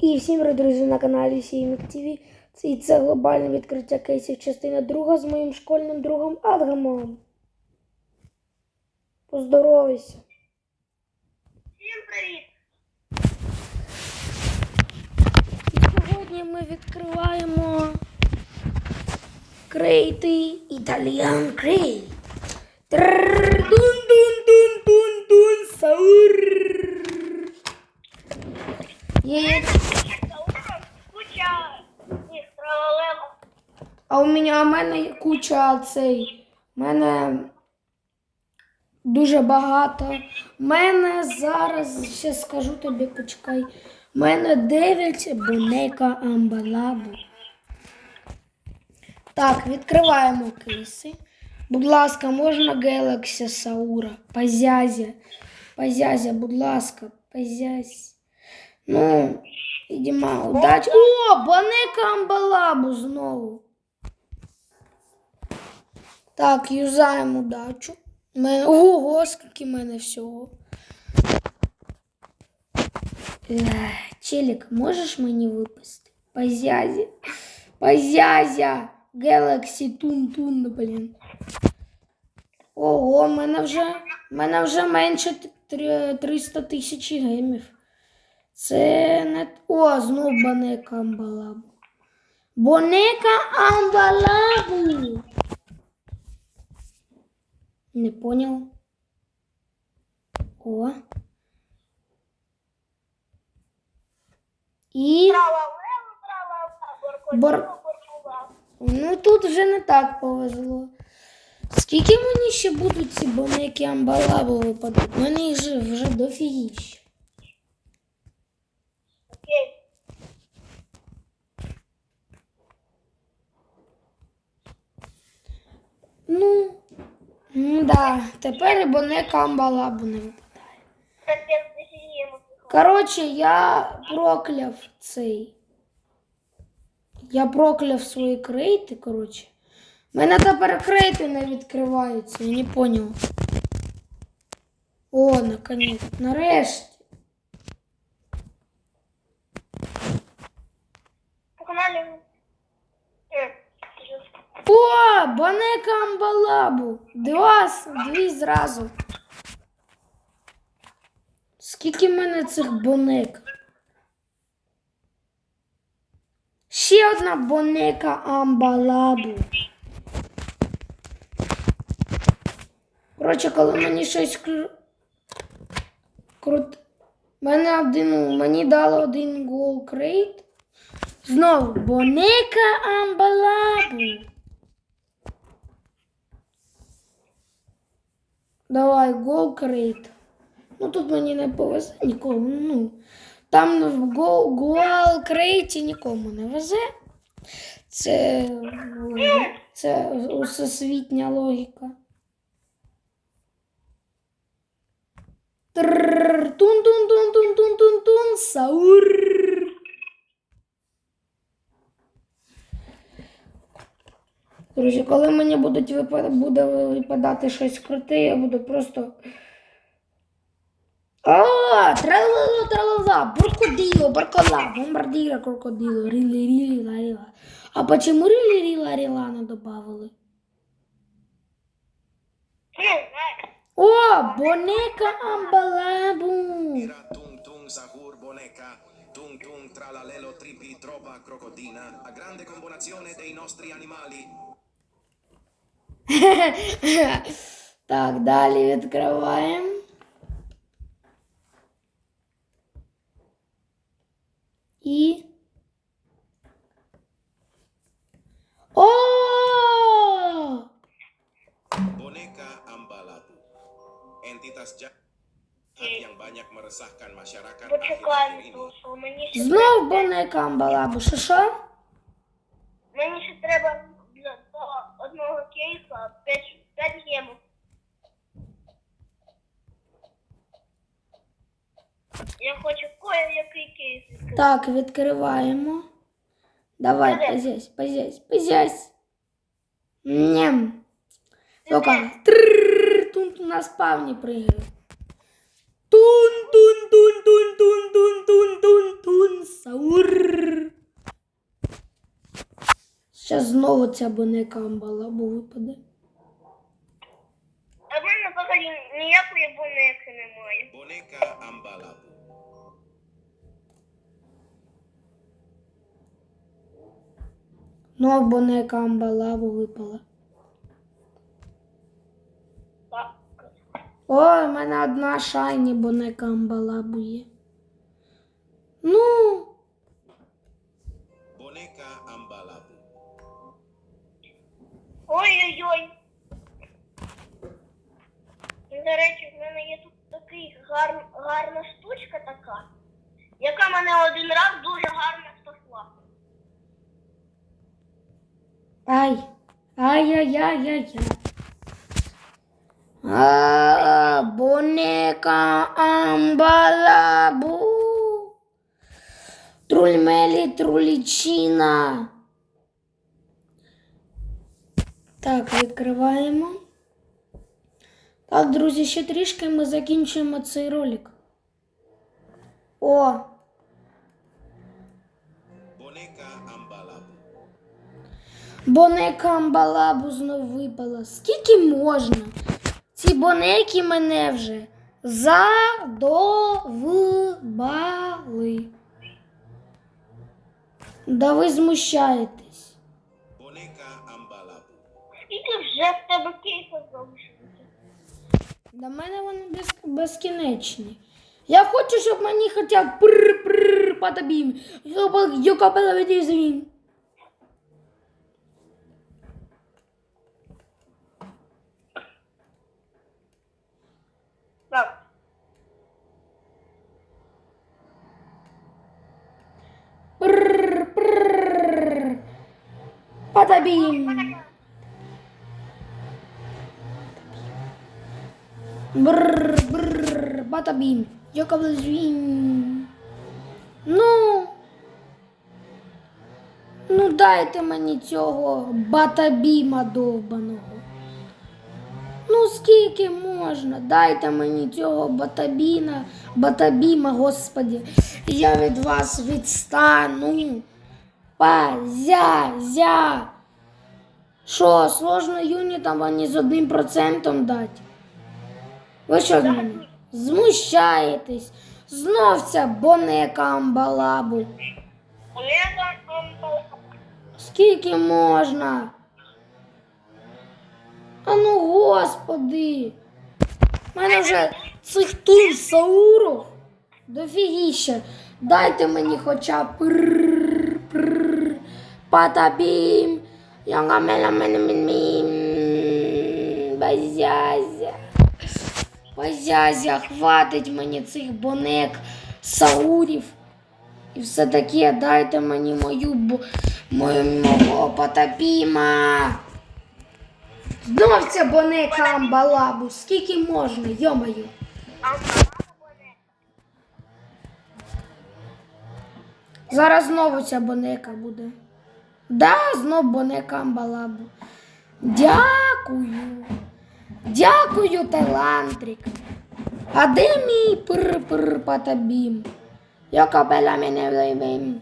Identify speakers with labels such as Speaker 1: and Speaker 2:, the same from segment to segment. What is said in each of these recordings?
Speaker 1: І всім друзі, на каналі Сімік ТВ. І це глобальне відкриття кейсів, частина друга з моїм школьним другом Адгамом. Поздоровайся.
Speaker 2: Всім привіт!
Speaker 1: І сьогодні ми відкриваємо крейти Італіан Крейт. Дун-дун-дун-дун-дун, саур.
Speaker 2: Куча.
Speaker 1: А у мене, у мене куча цей. У мене дуже багато. У мене зараз, ще скажу тобі, почекай. У мене 9 бонека амбалабу. Так, відкриваємо кейси. Будь ласка, можна Galaxy Саура? Позязя. Позязя, будь ласка, позязь. Ну, ідіма, удачі. О, бонека амбалабу знову. Так, юзаємо удачу. Мене... Ого, скільки в мене всього. Ех, Челік, можеш мені випасти? Позязя. Позязя. Galaxy Тун-Тун, блін. Ого, в мене вже, в мене вже менше 300 тисяч гемів. Це не... О, знов Бонека Амбалабу. Бонека Амбалабу. Не понял. О. І.
Speaker 2: Боркотіла.
Speaker 1: Ну тут вже не так повезло. Скільки мені ще будуть ці бонеки амбалабу випадати? У мене їх же вже дофігіща. Ну, ну да, тепер і бонека амбалабу не випадає. Коротше, я прокляв цей. Я прокляв свої крейти, коротше. У мене тепер крейти не відкриваються, я не поняв. О, наконець, нарешті.
Speaker 2: Е,
Speaker 1: О, банека амбалабу. Два-дві зразу. Скільки в мене цих бонек? Ще одна бонека амбалабу. Коротше, коли мені щось кру... крут... Мене один, мені дали один гол крейт. Знову бонека амбалабу. Давай, гол крейт. Ну тут мені не повезе нікому. Ну, там в гол, крейті нікому не везе. Це, це усесвітня логіка. Тун-тун-тун-тун-тун-тун-тун, Саур. Друзі, коли мені будуть випа- буде випадати щось круте, я буду просто. А, тралала, тралала, буркодило, баркола, бомбардира, крокодило, рили, рили, ларила. А почему рили, рили, ларилана добавили? О, бонека амбалабу.
Speaker 3: Sahur boneca, tripi trova crocodina, a grande combinazione dei nostri animali.
Speaker 1: Так, далі відкриваємо. І. О!
Speaker 3: Boneka Ambalabu. Entitas jahat yang banyak meresahkan masyarakat akhir-akhir
Speaker 2: Почекай,
Speaker 3: ini.
Speaker 2: тому що мені ще
Speaker 1: Знов бонека амбалабу. Що що?
Speaker 2: Мені ще треба для того одного кейса 5, 5 гемів. Я хочу кое-який кейс відкрити.
Speaker 1: Так, відкриваємо. Давай,
Speaker 2: Давай.
Speaker 1: позязь, позязь, позязь. Ням. Только трррр, тут на спавні пригає. Тун, тун, тун, тун, тун, тун, тун, тун, тун, саур. Знову ця бонека амбалабу випаде.
Speaker 2: А в мене взагалі ніякої бонеки немає.
Speaker 3: Boneca Ambalabu.
Speaker 1: Знов бонека амбалабу випала.
Speaker 2: Так.
Speaker 1: О, в мене одна шайні бонека амбалабу є. Ну,
Speaker 2: Ой-ой-ой. До речі, в мене є тут такий гар... гарна штучка така, яка мене один раз дуже гарно спасла.
Speaker 1: ай. Ай-яй-яй-яй-яй. А, бонека амбалабу. Трульмелі трулічина. Так, відкриваємо. Так, друзі, ще трішки ми закінчуємо цей ролик. О. Бонека амбалабу знов випала. Скільки можна? Ці бонеки мене вже задовбали. Да ви змущаєтесь.
Speaker 2: Вже в тебе кейсів залишилося?
Speaker 1: До мене вони без, безкінечні. Я хочу, щоб мені хоча б пр-пр патабім. Йокапела відізмін.
Speaker 2: Так.
Speaker 1: Пр-пр. Патабім. Бррр, бррр, батабім. Йокаблзвін. Ну. Ну дайте мені цього батабіма довбаного. Ну скільки можна? Дайте мені цього батабіна, батабіма, господі. Я від вас відстану. Пазя-зя. Що, сложно юнітам вони з одним процентом дати? Ви що з мене? Змущаєтесь? Знов ця бонека амбалабу. Скільки можна? А ну господи. У мене вже цих тул сауров дофігіще. Дайте мені хоча б патабім. Йонга мела мене мін мін. Базязя, хватить мені цих бонек, саурів. І все таке дайте мені мою мою мого потапіма. Знов ця бонека амбалабу. Скільки можна, йомаю. Зараз знову ця бонека буде. Да, знов бонека амбалабу. Дякую. Дякую, Тайлантрик. А де мій пр-пр патабім? Я кабеля мене.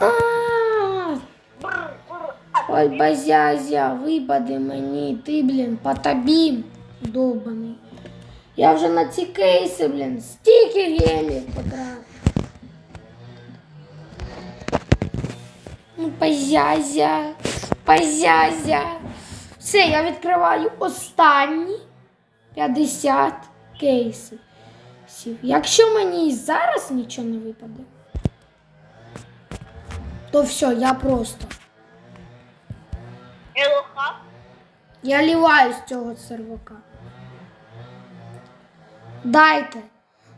Speaker 1: А, Ой, базязя, випади мені, ти, блін, патабім довбаний. Я вже на ці кейси, блін, стільки гемів потратив. Ну, пазязя, пазязя. Все, я відкриваю останні 50 кейсів. Якщо мені і зараз нічого не випаде, то все, я просто.
Speaker 2: Елоха.
Speaker 1: Я ліваю з цього сервака. Дайте.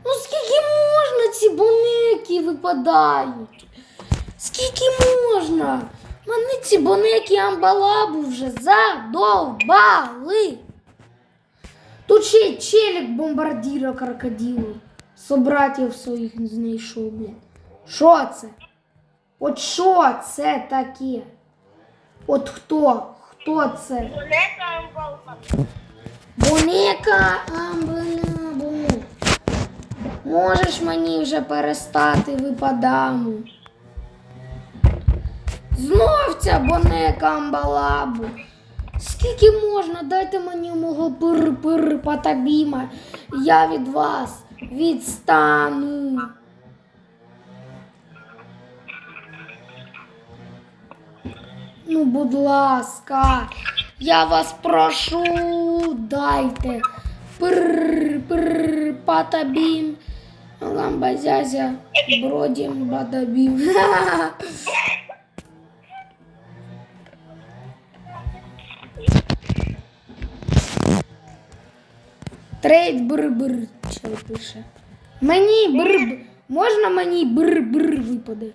Speaker 1: Ну скільки можна ці бонеки випадають? Скільки можна? Мене ці бонеки амбалабу вже задовбали. Тут ще й челік бомбардіра крокодилу. Собратів своїх знайшов, блін. Що це? От що це таке? От хто? Хто це?
Speaker 2: Олега Амбала.
Speaker 1: Бонека амбалабу. Можеш мені вже перестати випадаму. Знов ця бонека амбалабу. Скільки можна? Дайте мені мого пир-пир патабіма. Я від вас відстану. Ну, будь ласка, я вас прошу, дайте. Пир, пир, патабім. Ламбазязя, бродім, бадабім. Трейд бр-бр, що пише. Мені бр Можна мені бр-бр випаде?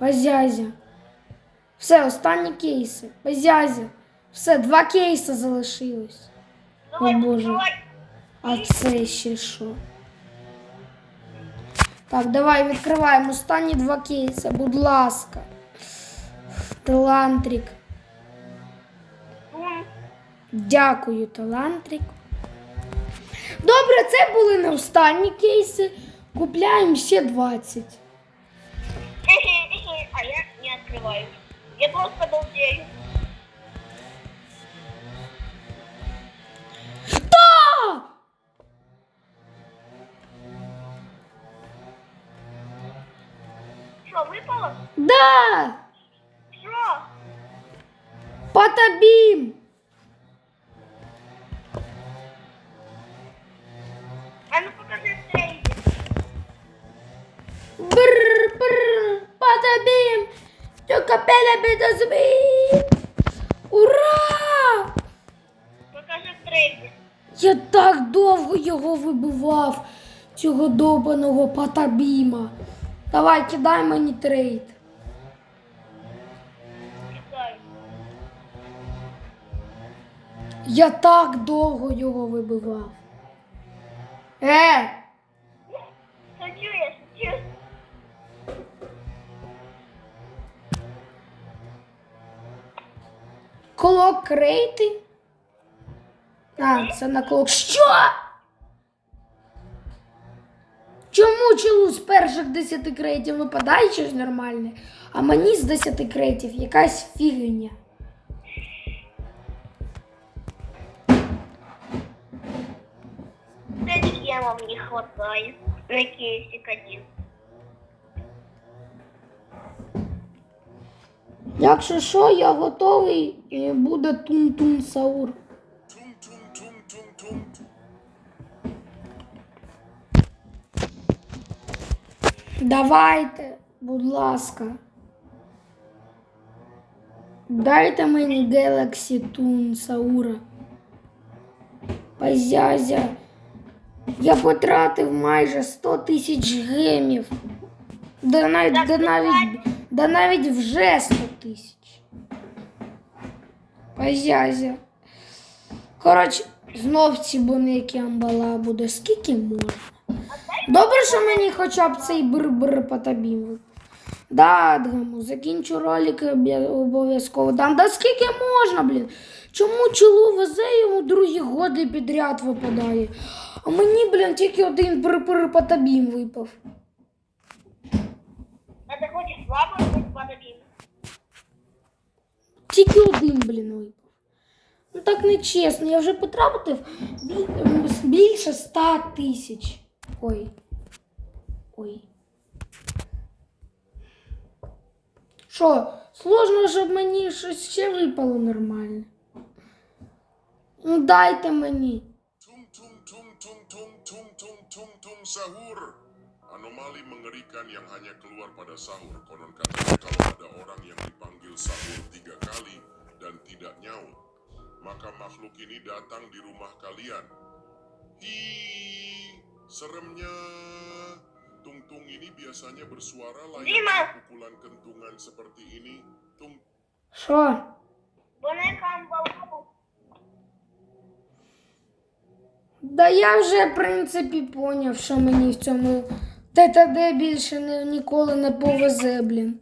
Speaker 1: Базязя. Все, останні кейси. Базязя. Все, два кейси залишилось. О, Боже. А це ще що? Так, давай відкриваємо останні два кейси, будь ласка. Талантрик. Дякую, Талантрик. Добре, це були не останні кейси. Купляємо ще 20.
Speaker 2: А я не открываю. Я просто балдею.
Speaker 1: Та!
Speaker 2: Что, выпало?
Speaker 1: Да!
Speaker 2: Что?
Speaker 1: Патабім!
Speaker 2: А ну покажи трейде.
Speaker 1: Бррр, бррр, патабім! Тюкапеля бідозбім! Ура!
Speaker 2: Покажи в трейде.
Speaker 1: Я так довго його вибивав, цього добаного патабіма. Давай, кидай мені трейд. Я так довго його вибивав. Е!
Speaker 2: Шучу я, шучу.
Speaker 1: Клок крейти? А, це на клок. Що? Чому чолу з перших 10 крейтів випадає щось нормальне, а мені з 10 крейтів якась фігня.
Speaker 2: Вам не хватает? На кейсик один.
Speaker 1: Якщо що, я готовий, і буде тун-тун саур.
Speaker 3: Tung.
Speaker 1: Давайте, будь ласка. Дайте мені Galaxy Toon Саура. Пазязя. Я потратив майже 100 тисяч гемів. Да навіть, да навіть, да навіть вже 100 тисяч. Пазязя. Коротше, знов ці бонеки амбала буде. Скільки можна? Добре, що мені хоча б цей бр-бр потабів. Да, Дгаму, закінчу ролик обов'язково дам. Да скільки можна, блін? Чому чоло везе йому другі годи підряд випадає? А мені, блін, тільки один бр-бр випав.
Speaker 2: А ты хочешь слабо быть?
Speaker 1: Тільки один, блін, випав. Ну так не чесно, я вже потратив більше ста тисяч. Ой. Ой. Що, сложно, щоб мені щось ще випало нормальне. Ну дайте мені.
Speaker 4: sahur. Anomali mengerikan yang hanya keluar pada sahur. Konon katanya kalau ada orang yang dipanggil sahur tiga kali dan tidak nyaut, maka makhluk ini datang di rumah kalian. Hi, seremnya. Tungtung ini biasanya bersuara layaknya pukulan kentungan seperti ini. Tung.
Speaker 1: Son.
Speaker 2: Boneka bawa
Speaker 1: Да я вже, в принципі, поняв, що мені в цьому ТТД більше не, ніколи не повезе, блін.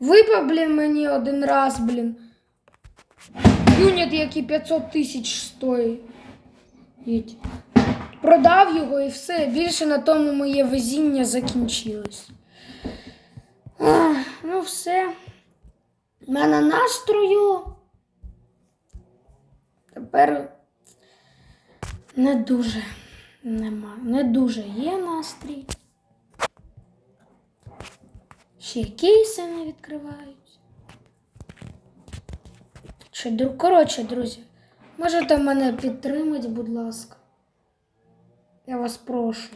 Speaker 1: Випав, блін, мені один раз, блін. Юніт, який 500 тисяч стоїть. Продав його і все. Більше на тому моє везіння закінчилось. Ну все. У мене настрою. Тепер не дуже нема. Не дуже є настрій. Ще кейси не відкривають. Чи, коротше, друзі, можете мене підтримати, будь ласка. Я вас прошу.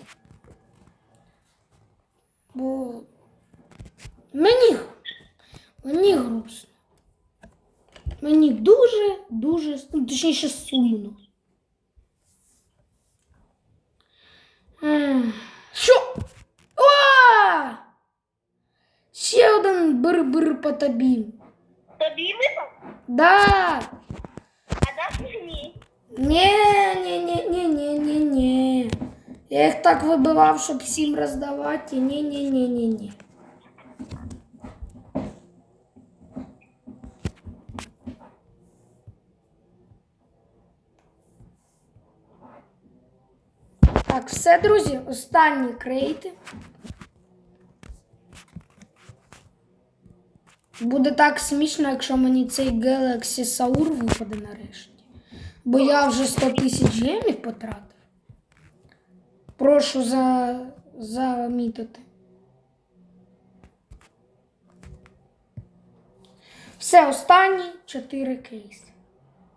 Speaker 1: Бо мені, мені грустно. Мені дуже, дуже, ну, точніше, сумно. Що? О! Ще один бир-бир по тобі.
Speaker 2: Тобі випав?
Speaker 1: Да.
Speaker 2: А даш мені?
Speaker 1: Ні, ні, ні, ні, ні, ні, ні. Я їх так вибивав, щоб всім роздавати. Ні, ні, ні, ні, ні. Так, все, друзі, останні крейти. Буде так смішно, якщо мені цей Galaxy Saur випаде нарешті. Бо я вже 100 тисяч гемів потратив. Прошу за... замітити. Все, останні 4 кейси.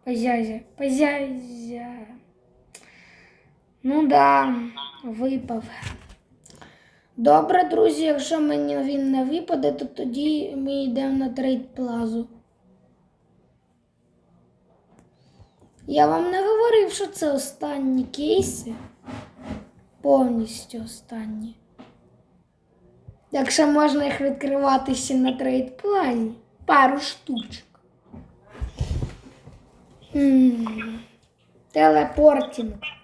Speaker 1: Позязя, позязя. Ну да, випав. Добре, друзі, якщо мені він не випаде, то тоді ми йдемо на трейд плазу. Я вам не говорив, що це останні кейси. Повністю останні. Якщо можна їх відкривати ще на трейд плазі. Пару штучок. Телепортінг.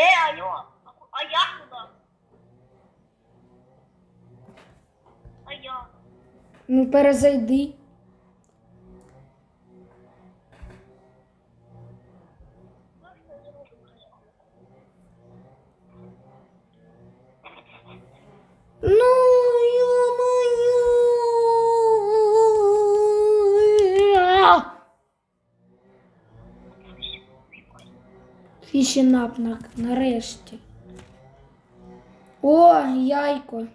Speaker 2: Е, алло, а, я куди? А я?
Speaker 1: Ну, перезайди. Ну, Фішінап на, нарешті. О, яйко.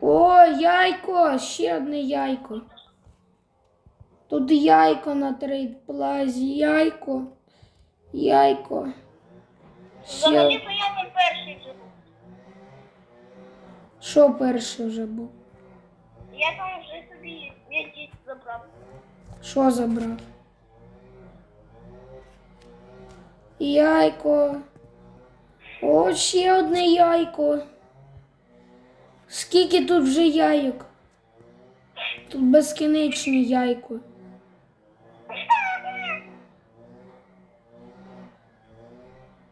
Speaker 1: О, яйко, ще одне яйко. Тут яйко на трейд плазі, яйко. Яйко.
Speaker 2: Взагалі,
Speaker 1: Ще...
Speaker 2: то я там перший вже був.
Speaker 1: Що перший вже був?
Speaker 2: Я там вже собі м'ячі забрав.
Speaker 1: Що забрав? Яйко. О, ще одне яйко. Скільки тут вже яйок? Тут безкінечні яйко.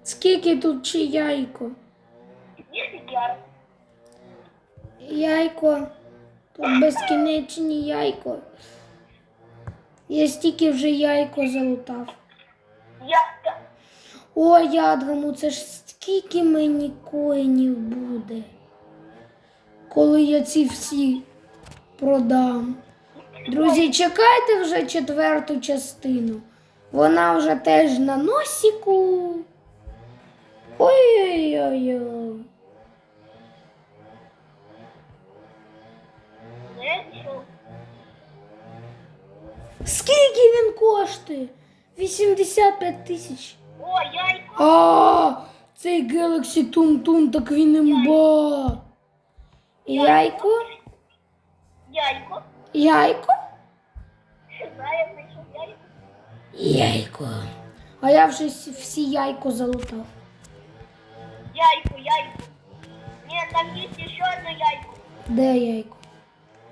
Speaker 1: Скільки тут чи яйко? Яйко. Тут безкінечні яйко. Я стільки вже яйко залутав.
Speaker 2: Я, я,
Speaker 1: О, ядгаму, це ж скільки мені коїнів буде, коли я ці всі продам. Друзі, чекайте вже четверту частину. Вона вже теж на носіку. Ой-ой-ой. Скільки він коштує? 85 тисяч. А, цей Galaxy Tum, так він імба. Яйко?
Speaker 2: Яйко.
Speaker 1: Яйко?
Speaker 2: Яйко.
Speaker 1: А я вже всі яйко залутав.
Speaker 2: Яйко, яйко. Ні, там є ще одне яйко.
Speaker 1: Де яйко?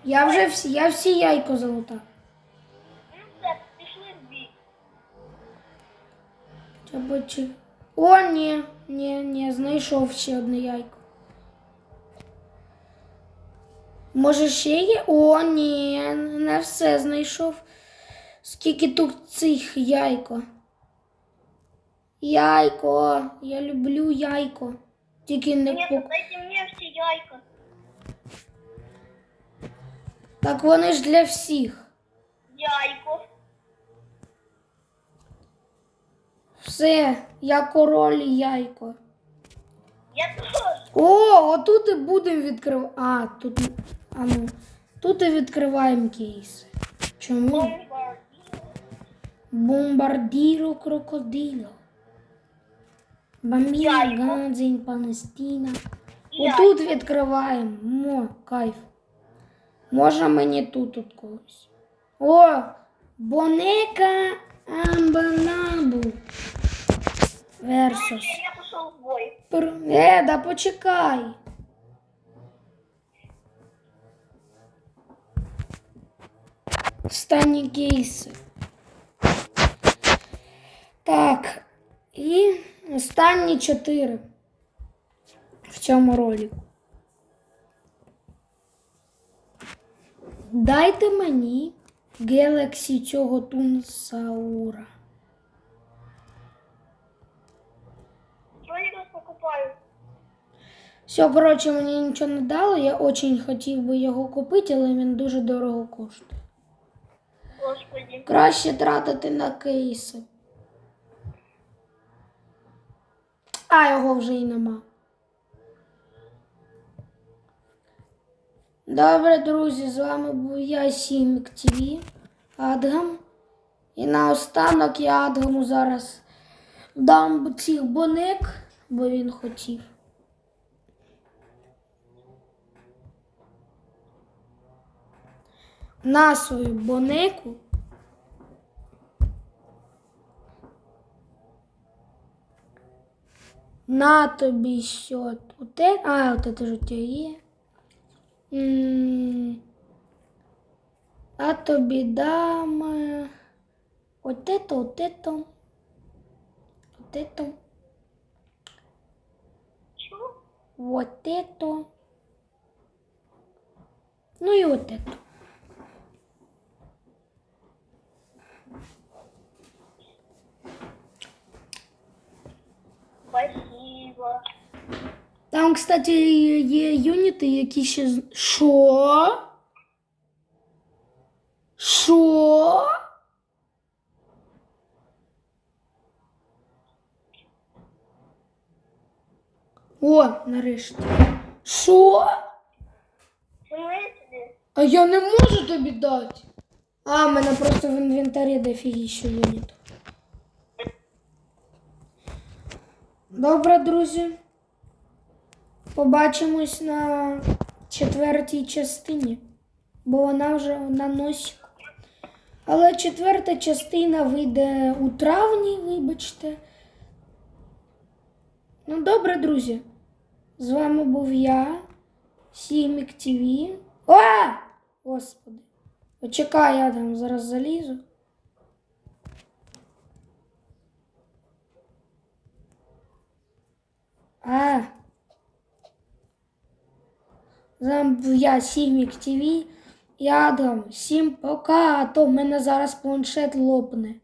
Speaker 1: Я вже всі, я всі яйко залутав. Чи... О, ні, ні, ні, знайшов ще одне яйко. Може ще є? О, ні, не все знайшов. Скільки тут цих яйко? Яйко, я люблю яйко. Тільки не
Speaker 2: Ні,
Speaker 1: по...
Speaker 2: дайте мені всі яйка.
Speaker 1: Так вони ж для всіх.
Speaker 2: Яйко.
Speaker 1: Все, я король і яйко.
Speaker 2: Я теж.
Speaker 1: О, отут і будемо відкривати. А, тут. А ну. Тут і відкриваємо кейси. Чому?
Speaker 2: Бомбардір.
Speaker 1: Бомбардіро крокодило. Бамбіна,
Speaker 2: Яйко.
Speaker 1: Гадзінь, Палестина. Отут відкриваємо. Мо, кайф. Може мені тут от когось. О! Бонека Амбанабу. Версус.
Speaker 2: Я пішов в бой.
Speaker 1: Е, да почекай. Останні кейси. Так. І останні чотири в цьому ролику. Дайте мені Galaxy цього Тунсаура.
Speaker 2: Що я вас покупаю?
Speaker 1: Все, коротше, мені нічого не дало. Я очень хотів би його купити, але він дуже дорого коштує.
Speaker 2: Господи.
Speaker 1: Краще тратити на кейси. А його вже й нема. Добре, друзі, з вами був я Сімік ТВ, Адгам. І наостанок я Адгаму зараз дам цих бонек, бо він хотів. На свою бонеку. На тобі що? Оте? А, от це ж у тебе є. А тобі дам. е, От это, от это. От это.
Speaker 2: Що?
Speaker 1: Вот это. Ну и вот это.
Speaker 2: Спасибо.
Speaker 1: Там, кстати, є юніти, які ще. Що? Що? О, нарешті. Що? А я не можу тобі дати. А, в мене просто в інвентарі дофігіще юнітів. Добре, друзі. Побачимось на четвертій частині, бо вона вже на носіку. Але четверта частина вийде у травні, вибачте. Ну, добре, друзі. З вами був я, Сімік ТВ. О! Господи. Почекай, я там зараз залізу. А. З був я, Сімік ТВ. Адам. Всім пока, а то в мене зараз планшет лопне.